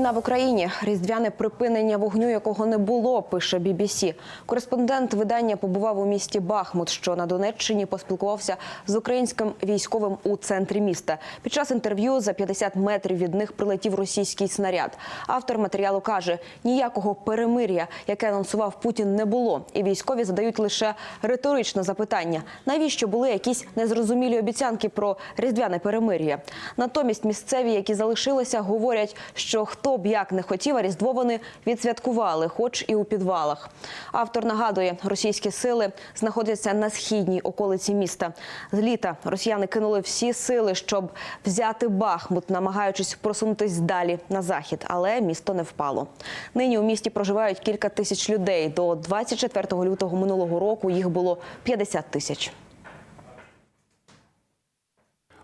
Війна в Україні, різдвяне припинення вогню, якого не було, пише BBC. Кореспондент видання побував у місті Бахмут, що на Донеччині поспілкувався з українським військовим у центрі міста. Під час інтерв'ю за 50 метрів від них прилетів російський снаряд. Автор матеріалу каже: ніякого перемир'я, яке анонсував Путін, не було. І військові задають лише риторичне запитання: навіщо були якісь незрозумілі обіцянки про різдвяне перемир'я? Натомість місцеві, які залишилися, говорять, що хто б як не хотів, а різдво вони відсвяткували, хоч і у підвалах. Автор нагадує, російські сили знаходяться на східній околиці міста. З літа росіяни кинули всі сили, щоб взяти Бахмут, намагаючись просунутись далі на захід, але місто не впало. Нині у місті проживають кілька тисяч людей. До 24 лютого минулого року їх було 50 тисяч.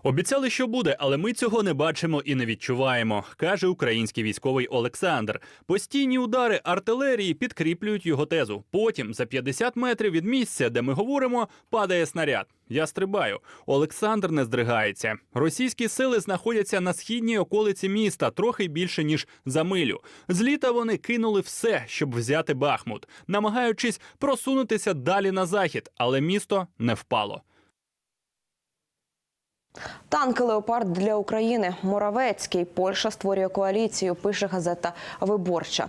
Обіцяли, що буде, але ми цього не бачимо і не відчуваємо, каже український військовий Олександр. Постійні удари артилерії підкріплюють його тезу. Потім, за 50 метрів від місця, де ми говоримо, падає снаряд. Я стрибаю. Олександр не здригається. Російські сили знаходяться на східній околиці міста, трохи більше ніж за милю. З літа вони кинули все, щоб взяти Бахмут, намагаючись просунутися далі на захід, але місто не впало. Танки Леопард для України. Моравецький. Польща створює коаліцію. Пише газета Виборча.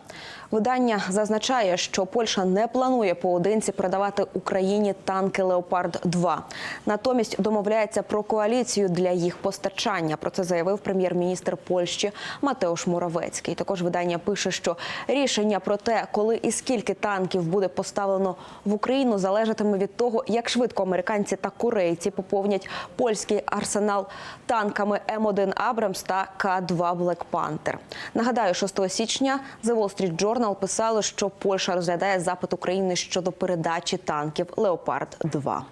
Видання зазначає, що Польща не планує поодинці передавати Україні танки Леопард 2 Натомість домовляється про коаліцію для їх постачання. Про це заявив прем'єр-міністр Польщі Матеуш Моравецький. Також видання пише, що рішення про те, коли і скільки танків буде поставлено в Україну, залежатиме від того, як швидко американці та корейці поповнять польський арсенал танками М1 Абрамс та К2 Блек Пантер. Нагадаю, 6 січня The Wall Street Journal писали, що Польща розглядає запит України щодо передачі танків Леопард 2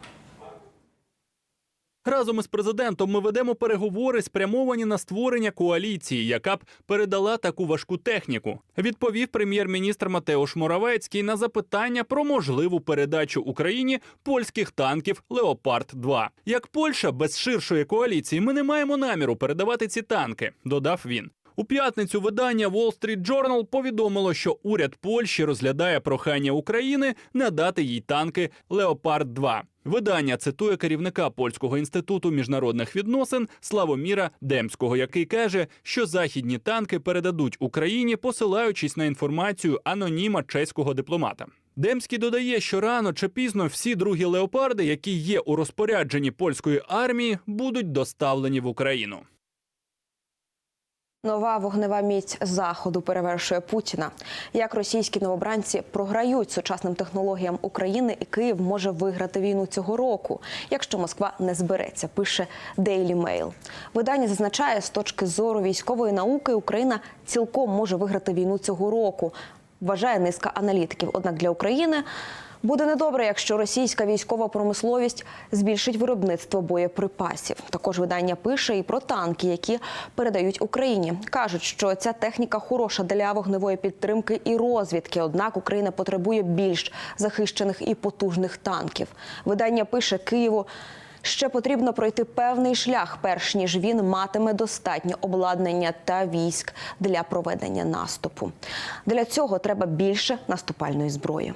Разом із президентом ми ведемо переговори, спрямовані на створення коаліції, яка б передала таку важку техніку. Відповів прем'єр-міністр Матеуш Моравецький на запитання про можливу передачу Україні польських танків Леопард 2 Як Польща без ширшої коаліції, ми не маємо наміру передавати ці танки, додав він. У п'ятницю видання Wall Street Journal повідомило, що уряд Польщі розглядає прохання України надати їй танки Леопард 2 Видання цитує керівника польського інституту міжнародних відносин Славоміра Демського, який каже, що західні танки передадуть Україні, посилаючись на інформацію аноніма чеського дипломата. Демський додає, що рано чи пізно всі другі леопарди, які є у розпорядженні польської армії, будуть доставлені в Україну. Нова вогнева міць заходу перевершує Путіна. Як російські новобранці програють сучасним технологіям України, і Київ може виграти війну цього року, якщо Москва не збереться, пише Daily Mail. Видання зазначає, з точки зору військової науки Україна цілком може виграти війну цього року. Вважає низка аналітиків. Однак для України Буде недобре, якщо російська військова промисловість збільшить виробництво боєприпасів. Також видання пише і про танки, які передають Україні. кажуть, що ця техніка хороша для вогневої підтримки і розвідки. Однак Україна потребує більш захищених і потужних танків. Видання пише Києву. Ще потрібно пройти певний шлях, перш ніж він матиме достатнє обладнання та військ для проведення наступу. Для цього треба більше наступальної зброї.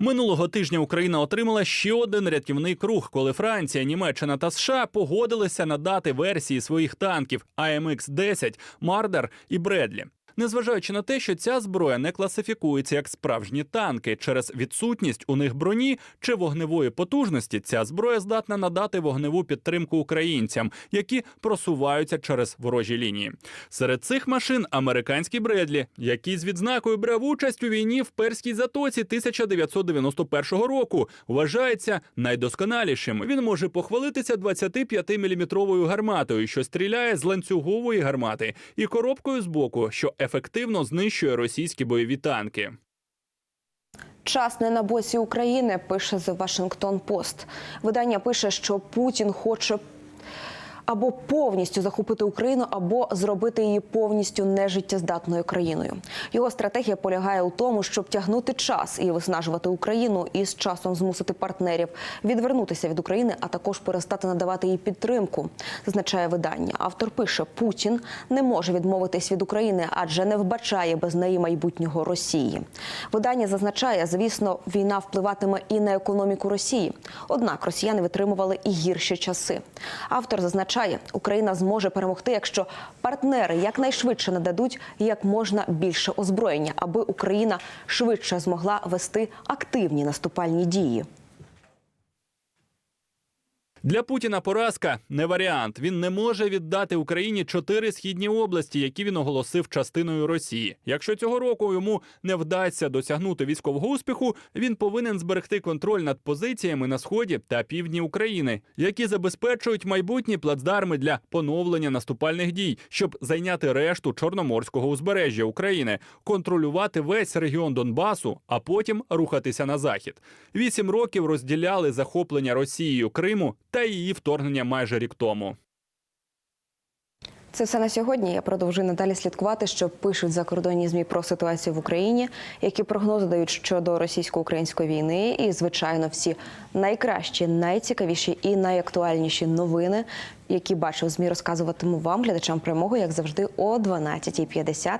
Минулого тижня Україна отримала ще один рятівний круг, коли Франція, Німеччина та США погодилися надати версії своїх танків АМХ 10 Мардер і Бредлі. Незважаючи на те, що ця зброя не класифікується як справжні танки через відсутність у них броні чи вогневої потужності, ця зброя здатна надати вогневу підтримку українцям, які просуваються через ворожі лінії. Серед цих машин американські Бредлі, які з відзнакою брав участь у війні в перській затоці 1991 року, вважається найдосконалішим. Він може похвалитися 25-мм гарматою, що стріляє з ланцюгової гармати, і коробкою з боку, що ефективно знищує російські бойові танки. Час не на боці України, пише The Washington Post. Видання пише, що Путін хоче або повністю захопити Україну, або зробити її повністю нежиттєздатною країною. Його стратегія полягає у тому, щоб тягнути час і виснажувати Україну, і з часом змусити партнерів відвернутися від України, а також перестати надавати їй підтримку. Зазначає видання. Автор пише: Путін не може відмовитись від України, адже не вбачає без неї майбутнього Росії. Видання зазначає, звісно, війна впливатиме і на економіку Росії. Однак росіяни витримували і гірші часи. Автор зазначає, Україна зможе перемогти, якщо партнери якнайшвидше нададуть як можна більше озброєння, аби Україна швидше змогла вести активні наступальні дії. Для Путіна поразка не варіант. Він не може віддати Україні чотири східні області, які він оголосив частиною Росії. Якщо цього року йому не вдасться досягнути військового успіху, він повинен зберегти контроль над позиціями на сході та півдні України, які забезпечують майбутні плацдарми для поновлення наступальних дій, щоб зайняти решту чорноморського узбережжя України, контролювати весь регіон Донбасу, а потім рухатися на захід. Вісім років розділяли захоплення Росією Криму та її вторгнення майже рік тому. Це все на сьогодні. Я продовжую надалі слідкувати, що пишуть закордонні змі про ситуацію в Україні, які прогнози дають щодо російсько-української війни, і звичайно, всі найкращі, найцікавіші і найактуальніші новини, які бачив змі, розказуватиму вам, глядачам прямого, як завжди, о 12.50.